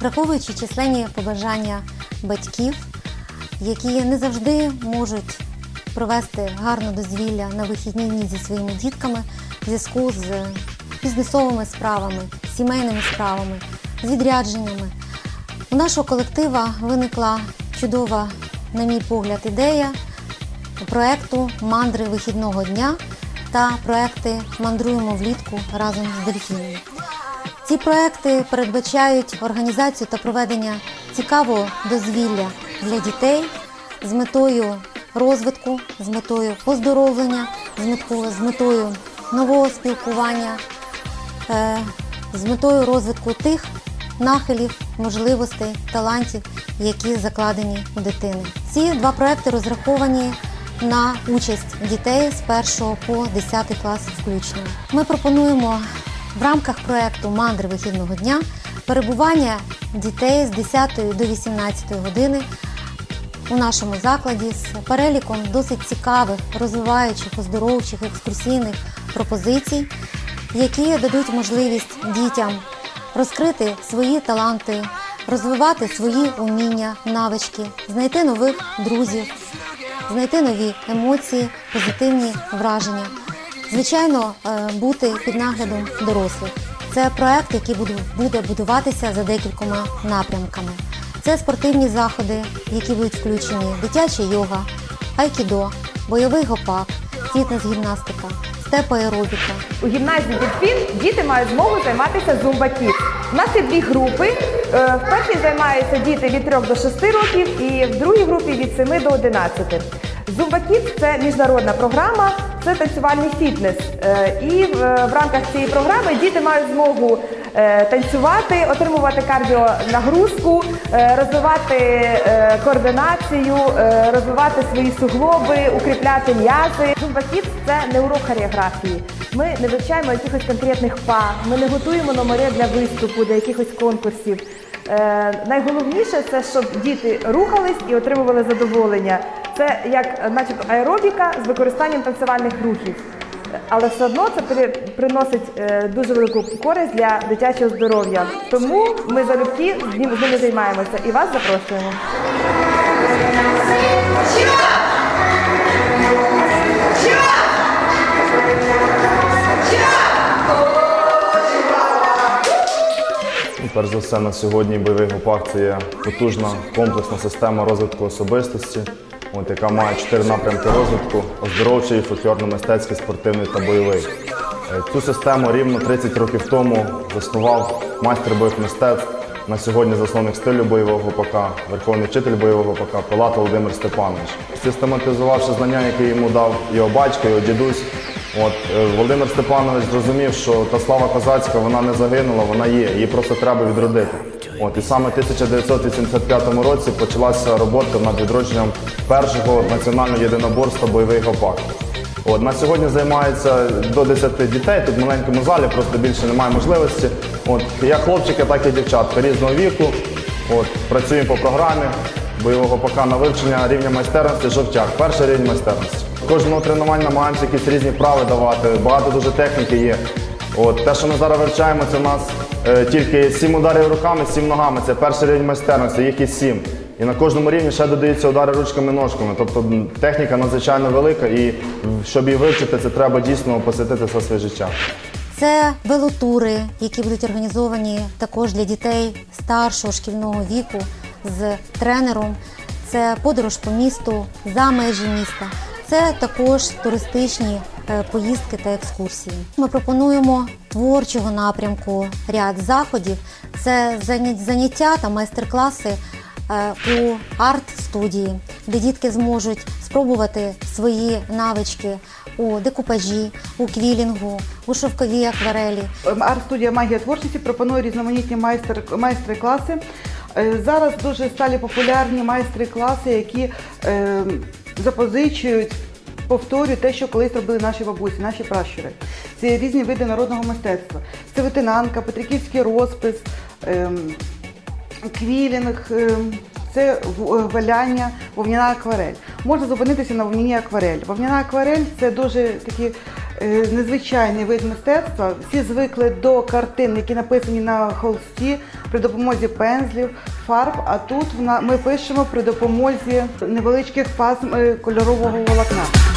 Враховуючи численні побажання батьків, які не завжди можуть провести гарне дозвілля на вихідні дні зі своїми дітками в зв'язку з бізнесовими справами, сімейними справами, з відрядженнями. У нашого колектива виникла чудова, на мій погляд, ідея проекту Мандри вихідного дня та проекти Мандруємо влітку разом з дельфінами. Ці проекти передбачають організацію та проведення цікавого дозвілля для дітей з метою розвитку, з метою оздоровлення, з метою, з метою нового спілкування, е, з метою розвитку тих нахилів, можливостей, талантів, які закладені у дитини. Ці два проекти розраховані на участь дітей з 1 по 10 клас включно. Ми пропонуємо в рамках проекту Мандри вихідного дня перебування дітей з 10 до 18 години у нашому закладі з переліком досить цікавих, розвиваючих, оздоровчих, екскурсійних пропозицій, які дадуть можливість дітям розкрити свої таланти, розвивати свої уміння, навички, знайти нових друзів, знайти нові емоції, позитивні враження. Звичайно, е, бути під наглядом дорослих. Це проект, який буде- будуватися за декількома напрямками. Це спортивні заходи, які будуть включені дитяча йога, айкідо, бойовий гопак, фітнес-гімнастика, степ-аеробіка, У гімназії Дельфін діти мають змогу займатися зумба Kids. У нас є дві групи. Е, В першій займаються діти від 3 до 6 років і в другій групі від 7 до 11. Зумба Kids – це міжнародна програма, це танцювальний фітнес. Е, І в в рамках цієї програми діти мають змогу е, танцювати, отримувати кардіонагрузку, е, розвивати е, координацію, е, розвивати свої суглоби, укріпляти м'язи. Зумба Kids – це не урок хореографії. Ми не вивчаємо якихось конкретних па, ми не готуємо номери для виступу, для якихось конкурсів. Е, найголовніше це, щоб діти рухались і отримували задоволення. Це як, начебто, аеробіка з використанням танцювальних рухів. Але все одно це приносить е, дуже велику користь для дитячого здоров'я. Тому ми залюбки з ними займаємося і вас запрошуємо. Перш за все, на сьогодні бойовий гопак це є потужна комплексна система розвитку особистості, от, яка має чотири напрямки розвитку: оздоровчий, фольклорно-мистецький, спортивний та бойовий. Е, Цю систему рівно 30 років тому заснував майстер бойових мистецтв. На сьогодні засновник стилю бойового гопака, верховний вчитель бойового гопака Пилат Володимир Степанович. Систематизувавши знання, які йому дав його батько, його дідусь, От е, Володимир Степанович зрозумів, що та слава козацька вона не загинула, вона є, її просто треба відродити. От і саме в 1985 році почалася робота над відродженням першого національного єдиноборства бойовий гопак. От на сьогодні займається до 10 дітей. Тут в маленькому залі просто більше немає можливості. От як хлопчики, так і дівчатка різного віку. От працюємо по програмі бойового ПК на вивчення рівня майстерності жовтяк. Перший рівень майстерності. Кожного тренування намагаємося якісь різні вправи давати. Багато дуже техніки є. От те, що ми зараз вивчаємо, це у нас тільки сім ударів руками, сім ногами. Це перший рівень майстерності, їх є сім. І на кожному рівні ще додаються удари ручками ножками. Тобто техніка надзвичайно велика, і щоб її вивчити, це треба дійсно посвятити все своє життя. Це велотури, які будуть організовані також для дітей старшого шкільного віку з тренером. Це подорож по місту за межі міста. Це також туристичні е, поїздки та екскурсії. Ми пропонуємо творчого напрямку ряд заходів. Це заняття та майстер-класи е, у арт-студії, де дітки зможуть спробувати свої навички у декупажі, у квілінгу, у шовковій акварелі. Арт-студія Магія творчості пропонує різноманітні майстер, майстри-класи. Е, Зараз дуже стали популярні майстри-класи, які е, запозичують, повторюють те, що колись робили наші бабусі, наші пращури. Це різні види народного мистецтва. Це ветенанка, петриківський розпис, ем, квілінг, ем, це е, валяння, вовняна акварель. Можна зупинитися на вовняній акварель. Вовняна акварель це дуже такі е, незвичайний вид мистецтва. Всі звикли до картин, які написані на холсті при допомозі пензлів, фарб. А тут ми пишемо при допомозі невеличких пасм е, кольорового волокна.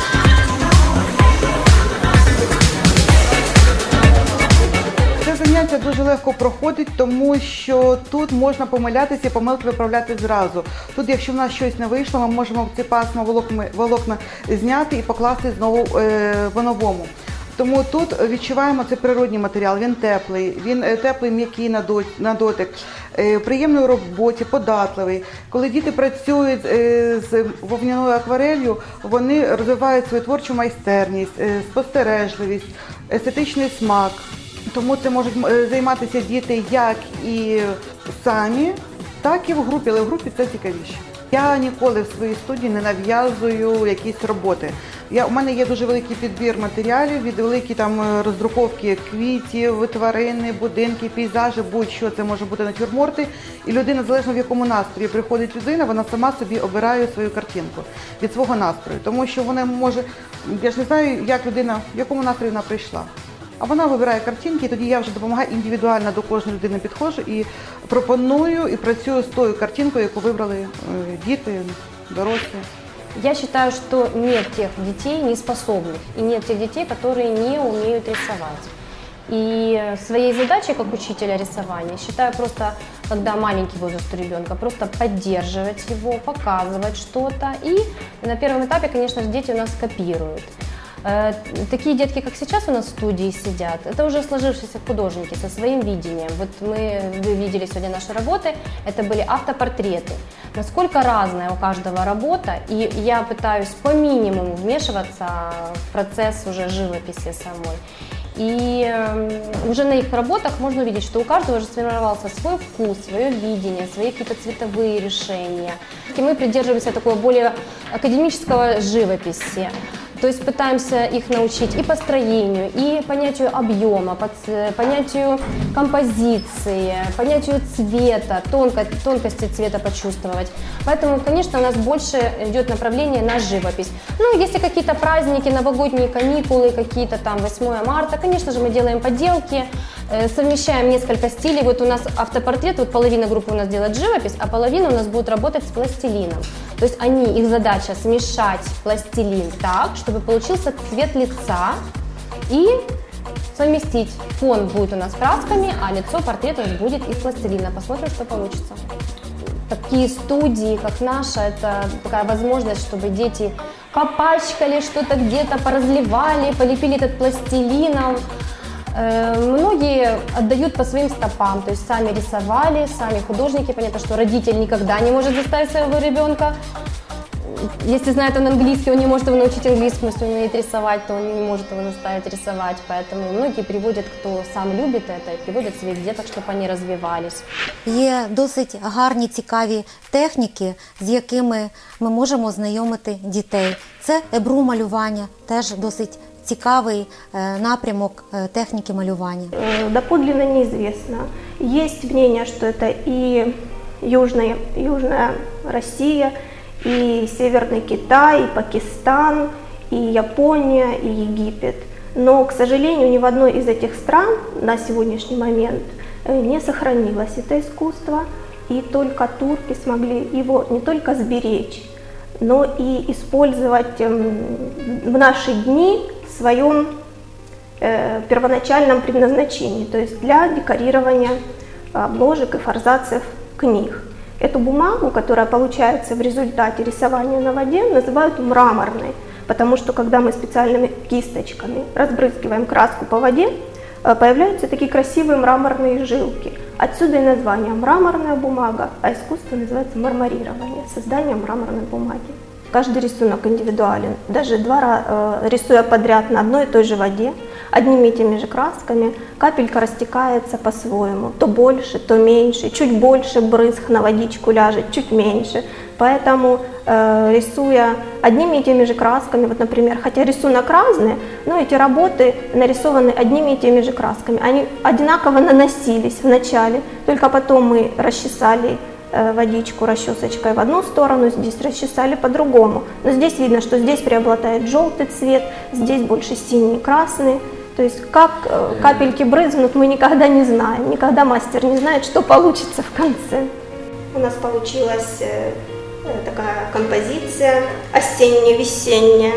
Заняття дуже легко проходить, тому що тут можна помилятися і помилки виправляти зразу. Тут, якщо в нас щось не вийшло, ми можемо ці пасма волокна, волокна зняти і покласти знову е, по-новому. Тому тут відчуваємо це природній матеріал, він теплий, він е, теплий, м'який на до- на дотик, е, приємний у роботі, податливий. Коли діти працюють з вовняною акварелью, вони розвивають свою творчу майстерність, спостережливість, естетичний смак. Тому це можуть е, займатися діти як і самі, так і в групі, але в групі це цікавіше. Я ніколи в своїй студії не нав'язую якісь роботи. Я, у мене є дуже великий підбір матеріалів, від великі там е, роздруковки квітів, тварини, будинки, пейзажі, будь-що це може бути натюрморти. І людина, залежно в якому настрої приходить людина, вона сама собі обирає свою картинку від свого настрою. Тому що вона може, я ж не знаю, як людина, в якому настрої вона прийшла А вона вибирає картинки, і тоді я вже допомагаю індивідуально до кожної людини підходжу і пропоную і працюю з тою картинкою, яку вибрали е, діти, дорослі. Я считаю, что нет тех детей неспособных и нет тех детей, которые не умеют рисовать. И своей задачей как учителя рисования считаю просто, когда маленький возраст у ребенка, просто поддерживать его, показывать что-то. И на первом этапе, конечно же, дети у нас копируют. Э, Такие детки, как сейчас у нас в студии сидят, это уже сложившиеся художники со своим видением. Вот мы, вы видели сегодня наши работы, это были автопортреты. Насколько разная у каждого работа, и я пытаюсь по минимуму вмешиваться в процесс уже живописи самой. И э, уже на их работах можно увидеть, что у каждого уже сформировался свой вкус, свое видение, свои какие-то цветовые решения. И мы придерживаемся такого более академического живописи. То есть пытаемся их научить и построению, и понятию объема, поц- понятию композиции, понятию цвета, тонко, тонкости цвета почувствовать. Поэтому, конечно, у нас больше идет направление на живопись. Ну, если какие-то праздники, новогодние каникулы, какие-то там 8 марта, конечно же, мы делаем поделки, э, совмещаем несколько стилей. Вот у нас автопортрет, вот половина группы у нас делает живопись, а половина у нас будет работать с пластилином. То есть они, их задача смешать пластилин так, чтобы получился цвет лица и совместить. Фон будет у нас красками, а лицо, портрет у нас будет из пластилина. Посмотрим, что получится. Такие студии, как наша, это такая возможность, чтобы дети попачкали что-то где-то, поразливали, полепили этот пластилином. Э, Многие отдают по своим стопам, то есть сами рисовали, сами художники. Понятно, что родитель никогда не может заставить своего ребенка если знает он английский, он не может его научить английскому, если он умеет рисовать, то он не может его заставить рисовать. Поэтому многие приводят, кто сам любит это, и приводят своих деток, чтобы они развивались. Є досить гарні, цікаві техніки, з якими ми можемо знайомити дітей. Це ебру малювання, теж досить цікавий напрямок малювання. Э, доподлинно неизвестно. Есть мнение, что это и Южная, Южная Россия, и Северный Китай, и Пакистан, и Япония, и Египет. Но, к сожалению, ни в одной из этих стран на сегодняшний момент э, не сохранилось это искусство, и только турки смогли его не только сберечь, но и использовать эм, в наши дни своем э, первоначальном предназначении, то есть для декорирования обложек и форзацев книг. Эту бумагу, которая получается в результате рисования на воде, называют мраморной, потому что когда мы специальными кисточками разбрызгиваем краску по воде, э, появляются такие красивые мраморные жилки. Отсюда и название мраморная бумага, а искусство называется марморирование, создание мраморной бумаги. Каждый рисунок индивидуален. Даже два ра- э, рисуя подряд на одной и той же воде, одними и теми же красками, капелька растекается по-своему. То больше, то меньше. Чуть больше брызг на водичку ляжет, чуть меньше. Поэтому, э, рисуя одними и теми же красками, вот, например, хотя рисунок разный, но эти работы нарисованы одними и теми же красками. Они одинаково наносились вначале, только потом мы расчесали э, водичку расчесочкой в одну сторону, здесь расчесали по-другому. Но здесь видно, что здесь преобладает желтый цвет, здесь больше синий, красный. То есть как э, капельки брызнут, мы никогда не знаем. Никогда мастер не знает, что получится в конце. У нас получилась э, э, такая композиция осенне-весенняя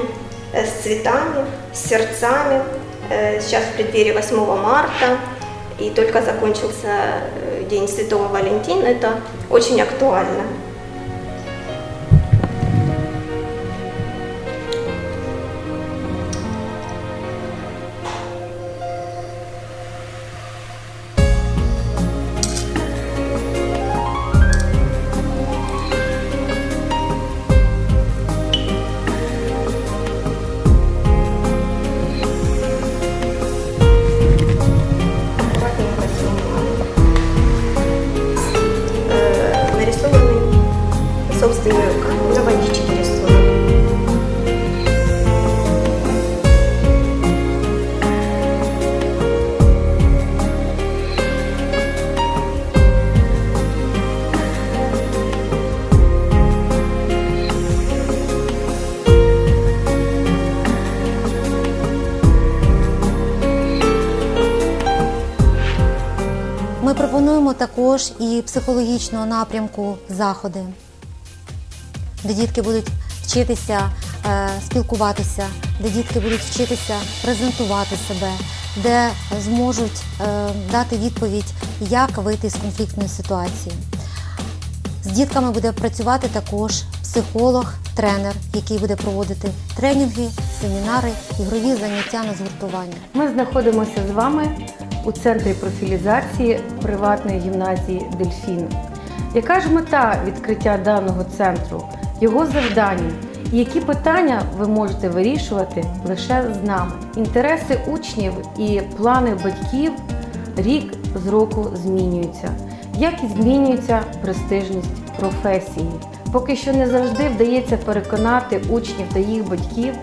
э, с цветами, с сердцами. Э, Сейчас в преддверии 8 марта и только закончился э, День Святого Валентина. Это очень актуально. Пропонуємо також і психологічного напрямку заходи, де дітки будуть вчитися е, спілкуватися, де дітки будуть вчитися презентувати себе, де зможуть е, дати відповідь, як вийти з конфліктної ситуації. З дітками буде працювати також психолог, тренер, який буде проводити тренінги, семінари, ігрові заняття на згуртування. Ми знаходимося з вами у центрі профілізації приватної гімназії Дельфін. Яка ж мета відкриття даного центру, його завдання і які питання ви можете вирішувати лише з нами? Інтереси учнів і плани батьків рік з року змінюються, як і змінюється престижність професії. Поки що не завжди вдається переконати учнів та їх батьків,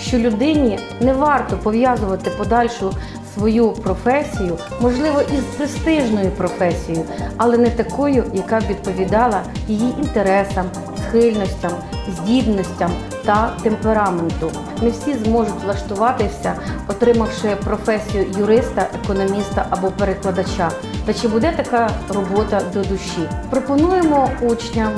що людині не варто пов'язувати подальшу свою професію, можливо, із престижною професією, але не такою, яка б відповідала її інтересам, схильностям, здібностям та темпераменту. Не всі зможуть влаштуватися, отримавши професію юриста, економіста або перекладача. Та чи буде така робота до душі? Пропонуємо учням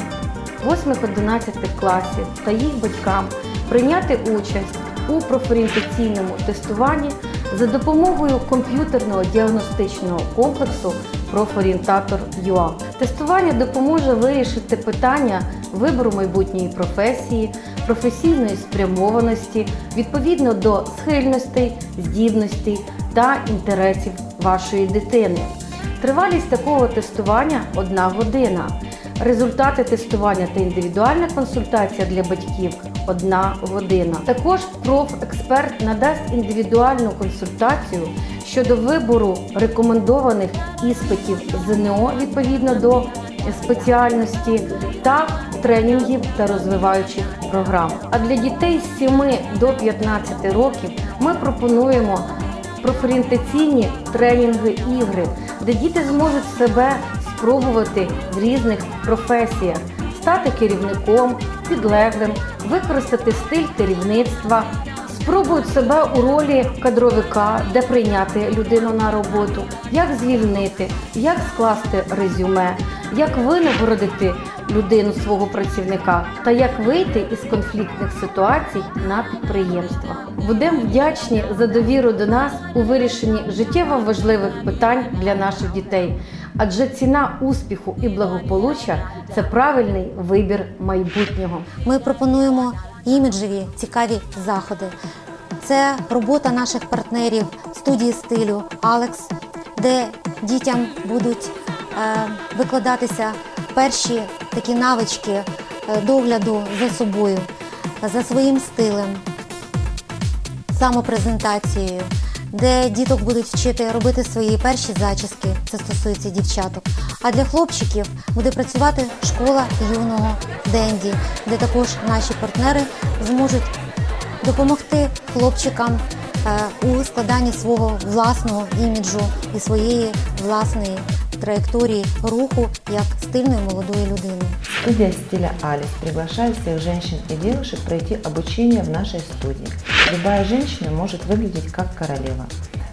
8-11 класів та їх батькам прийняти участь у профорієнтаційному тестуванні за допомогою комп'ютерного діагностичного комплексу Профорієнтатор ЮА. Тестування допоможе вирішити питання вибору майбутньої професії, професійної спрямованості відповідно до схильностей, здібностей та інтересів вашої дитини. Тривалість такого тестування одна година. Результати тестування та індивідуальна консультація для батьків одна година. Також профексперт надасть індивідуальну консультацію щодо вибору рекомендованих іспитів ЗНО відповідно до спеціальності та тренінгів та розвиваючих програм. А для дітей з 7 до 15 років ми пропонуємо профорієнтаційні тренінги ігри, де діти зможуть себе спробувати в різних професіях, стати керівником, підлеглим, використати стиль керівництва, спробують себе у ролі кадровика, де прийняти людину на роботу, як звільнити, як скласти резюме, як винагородити людину свого працівника та як вийти із конфліктних ситуацій на підприємствах. Будемо вдячні за довіру до нас у вирішенні життєво важливих питань для наших дітей. Адже ціна успіху і благополуччя це правильний вибір майбутнього. Ми пропонуємо іміджеві цікаві заходи. Це робота наших партнерів студії стилю Алекс, де дітям будуть е, викладатися перші такі навички е, догляду за собою, за своїм стилем, самопрезентацією, де діток будуть вчити робити свої перші зачіски, це стосується дівчаток. А для хлопчиків буде працювати школа юного Денді, де також наші партнери зможуть допомогти хлопчикам е, у складанні свого власного іміджу і своєї власної траєкторії руху як стильної молодої людини. Студия стиля Алис приглашает всех женщин и девушек пройти обучение в нашей студии. Любая женщина может выглядеть как королева.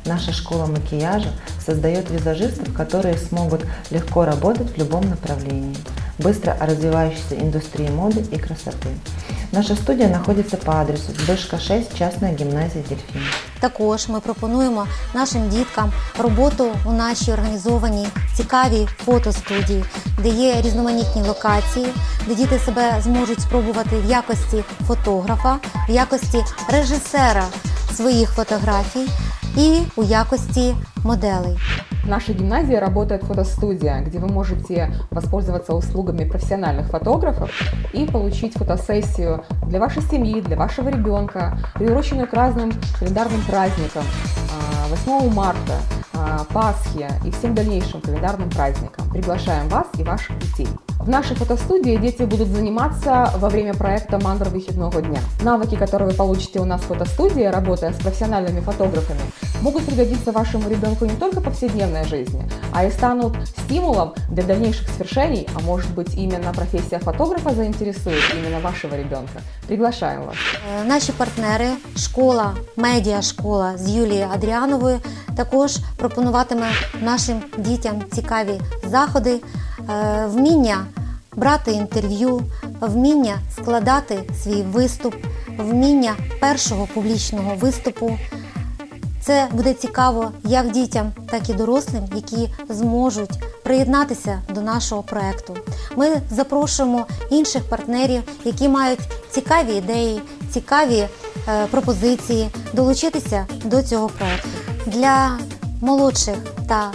Наша школа макияжа создает визажистов, которые смогут легко работать в любом направлении, быстро развивающейся индустрии моды и красоты. Наша студия находится по адресу Сбышка 6, частная гимназия «Дельфин». Також ми пропонуємо нашим діткам роботу у нашій організованій цікавій фотостудії, де є різноманітні локації, де діти себе зможуть спробувати в якості фотографа, в якості режисера своїх фотографій і у якості моделей. В нашей гимназии работает фотостудия, где вы можете воспользоваться услугами профессиональных фотографов и получить фотосессию для вашей семьи, для вашего ребенка, приуроченную к разным календарным праздникам, а, 8 марта, а, Пасхе и всем дальнейшим календарным праздникам. Приглашаем вас и ваших детей. В нашей фотостудии дети будут заниматься во время проекта «Мандр выходного дня». Навыки, которые вы получите у нас в фотостудии, работая с профессиональными фотографами, могут пригодиться вашему ребенку не только в повседневной жизни, а и станут стимулом для дальнейших свершений, а может быть именно профессия фотографа заинтересует именно вашего ребенка. Приглашаем вас. Е, Наші партнери, школа, медіашкола з Юлією Адріановою також пропонуватиме нашим дітям цікаві заходи, е, вміння брати інтерв'ю, вміння складати свій виступ, вміння першого публічного виступу. Це буде цікаво як дітям, так і дорослим, які зможуть приєднатися до нашого проекту. Ми запрошуємо інших партнерів, які мають цікаві ідеї, цікаві е, пропозиції, долучитися до цього проекту. Для молодших та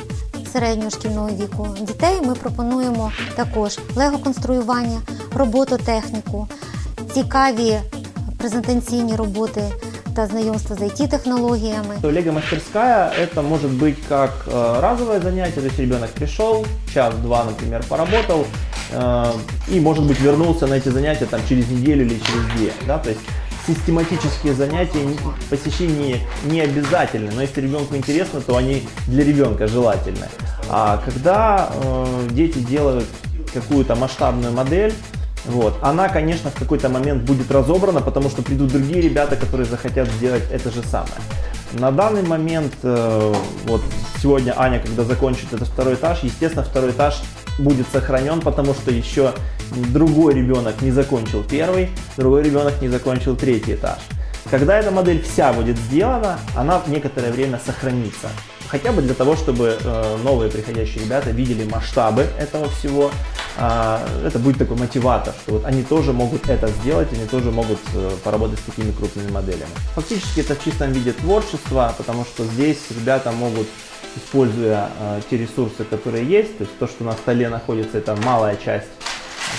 середнього шкільного віку дітей ми пропонуємо також лего-конструювання, робототехніку, цікаві презентаційні роботи та знайомство з IT-технологіями. Лего-мастерская это может быть как э, разовое занятие, то есть ребенок пришел, час-два, например, поработал, э, и, может быть, вернулся на эти занятия там, через неделю или через две. Да? То есть систематические занятия посещение не обязательны, но если ребенку интересно, то они для ребенка желательны. А когда э, дети делают какую-то масштабную модель, вот. Она, конечно, в какой-то момент будет разобрана, потому что придут другие ребята, которые захотят сделать это же самое. На данный момент, э, вот сегодня Аня, когда закончит этот второй этаж, естественно, второй этаж будет сохранен, потому что еще другой ребенок не закончил первый, другой ребенок не закончил третий этаж. Когда эта модель вся будет сделана, она в некоторое время сохранится. Хотя бы для того, чтобы э, новые приходящие ребята видели масштабы этого всего. А, это будет такой мотиватор, что вот они тоже могут это сделать, они тоже могут э, поработать с такими крупными моделями. Фактически это в чистом виде творчество, потому что здесь ребята могут, используя э, те ресурсы, которые есть, то есть то, что на столе находится, это малая часть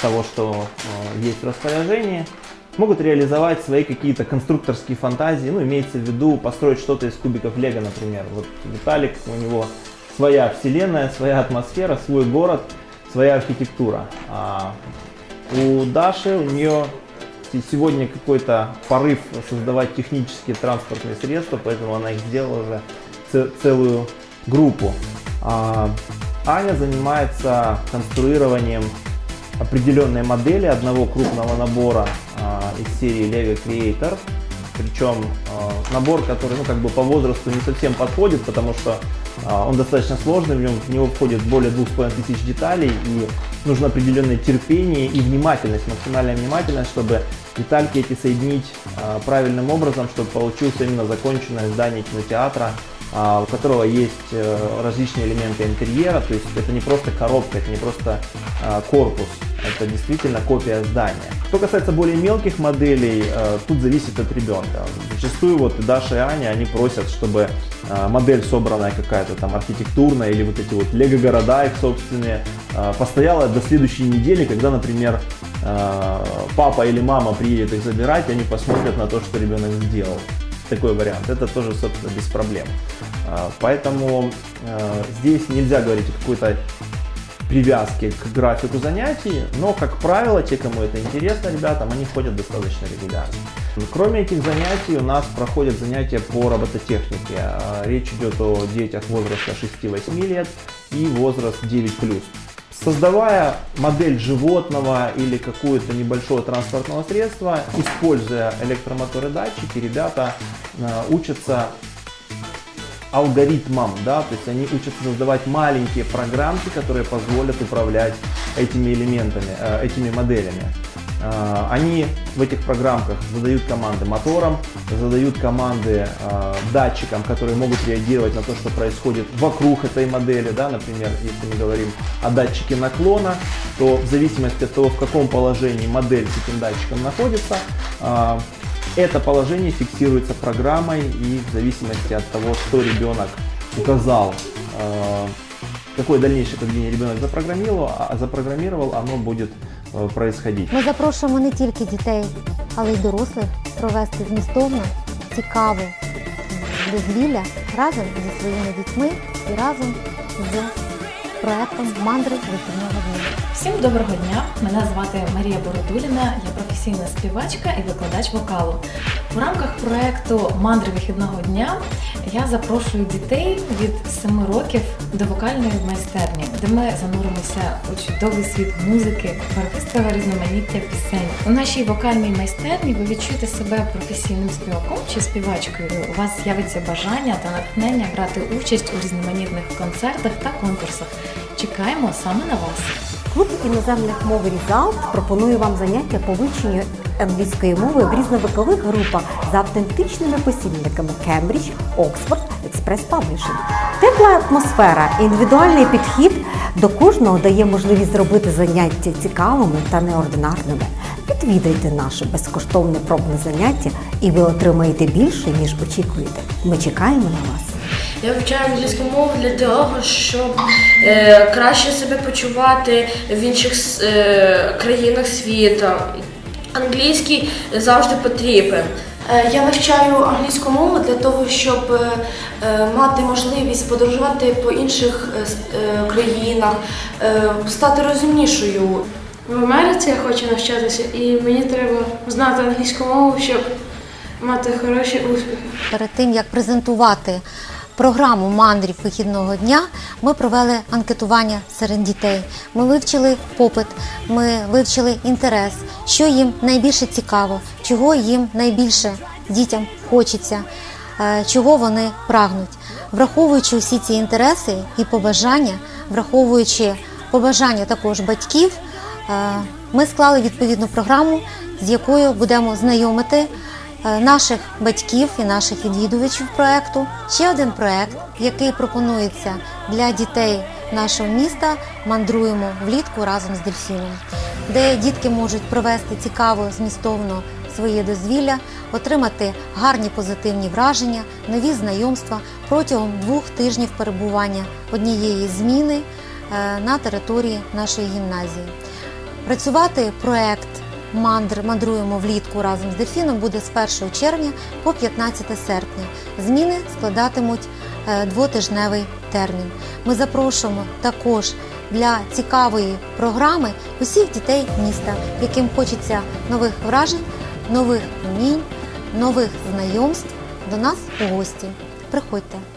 того, что э, есть в распоряжении, могут реализовать свои какие-то конструкторские фантазии, ну, имеется в виду построить что-то из кубиков Лего, например. Вот Виталик, у него своя вселенная, своя атмосфера, свой город, своя архитектура. А у Даши, у нее се- сегодня какой-то порыв создавать технические транспортные средства, поэтому она их сделала уже целую группу. А Аня занимается конструированием определенной модели одного крупного набора а, из серии Lego Creator. Причем а, набор, который ну, как бы по возрасту не совсем подходит, потому что он достаточно сложный, в, нем, в него входит более 2500 деталей, и нужно определенное терпение и внимательность, максимальная внимательность, чтобы детальки эти соединить правильным образом, чтобы получился именно законченное здание кинотеатра, у которого есть э, различные элементы интерьера, то есть это не просто коробка, это не просто а, корпус, это действительно копия здания. Что касается более мелких моделей, э, тут зависит от ребенка. Зачастую вот Даша и Аня, они просят, чтобы э, модель собранная какая-то там архитектурная или вот эти вот лего-города их собственные постояла до следующей недели, когда, например, папа или мама приедет их забирать, и они посмотрят на то, что ребенок сделал такой вариант. Это тоже, собственно, без проблем. А, Поэтому э, здесь нельзя говорить о какой-то привязке к графику занятий, но, как правило, те, кому это интересно, ребятам, они ходят достаточно регулярно. Кроме этих занятий у нас проходят занятия по робототехнике. А, Речь идет о детях возраста 6-8 лет и возраст 9+. Создавая модель животного или какое-то небольшое транспортного средства, используя электромоторы датчики, ребята учатся алгоритмам, да, то есть они учатся создавать маленькие программки, которые позволят управлять этими элементами, э, этими моделями. Э, Они в этих программках задают команды моторам, задают команды э, датчикам, которые могут реагировать на то, что происходит вокруг этой модели. Да? Например, если мы говорим о датчике наклона, то в зависимости от того, в каком положении модель с этим датчиком находится, э, это положение фиксируется программой и в зависимости от того, что ребенок указал, э, какое дальнейшее поведение ребенок запрограммировал, а запрограммировал, оно будет э, происходить. Ми запрошуємо не тільки дітей, але й дорослих провести змістовно, цікаву дозвілля разом зі своїми дітьми і разом з проектом мандри вихідного дня. Всім доброго дня! Мене звати Марія Бородуліна, я професійна співачка і викладач вокалу. У рамках проекту Мандри вихідного дня я запрошую дітей від 7 років до вокальної майстерні, де ми зануримося у чудовий світ музики, барвистого різноманіття пісень. У нашій вокальній майстерні ви відчуєте себе професійним співаком чи співачкою. У вас з'явиться бажання та натхнення брати участь у різноманітних концертах та конкурсах. Чекаємо саме на вас. Клуб іноземних мов Різалт пропонує вам заняття по вивченню англійської мови в різновекових групах за автентичними посібниками Кембридж, Оксфорд, Експрес Паблішинг. Тепла атмосфера, і індивідуальний підхід до кожного дає можливість зробити заняття цікавими та неординарними. Відвідайте наше безкоштовне пробне заняття, і ви отримаєте більше, ніж очікуєте. Ми чекаємо на вас. Я вивчаю англійську мову для того, щоб краще себе почувати в інших е, країнах світу. Англійський завжди потрібен. Е, Я вивчаю англійську мову для того, щоб е, е, мати можливість подорожувати по інших е, е, країнах, е, стати розумнішою. В Америці я хочу навчатися, і мені треба знати англійську мову, щоб мати хороші успіхи. Перед тим як презентувати програму мандрів вихідного дня, ми провели анкетування серед дітей. Ми вивчили попит, ми вивчили інтерес, що їм найбільше цікаво, чого їм найбільше дітям хочеться, е, чого вони прагнуть. Враховуючи усі ці інтереси і побажання, враховуючи побажання також батьків, е, ми склали відповідну програму, з якою будемо знайомити наших батьків і наших відвідувачів проекту. Ще один проект, який пропонується для дітей нашого міста. Мандруємо влітку разом з дельфіном, де дітки можуть провести цікаво, змістовно своє дозвілля, отримати гарні позитивні враження, нові знайомства протягом двох тижнів перебування однієї зміни е, на території нашої гімназії. Працювати проект Мандр мандруємо влітку разом з дельфіном буде з 1 червня по 15 серпня. Зміни складатимуть е, двотижневий термін. Ми запрошуємо також для цікавої програми усіх дітей міста, яким хочеться нових вражень, нових умінь, нових знайомств до нас у гості. Приходьте.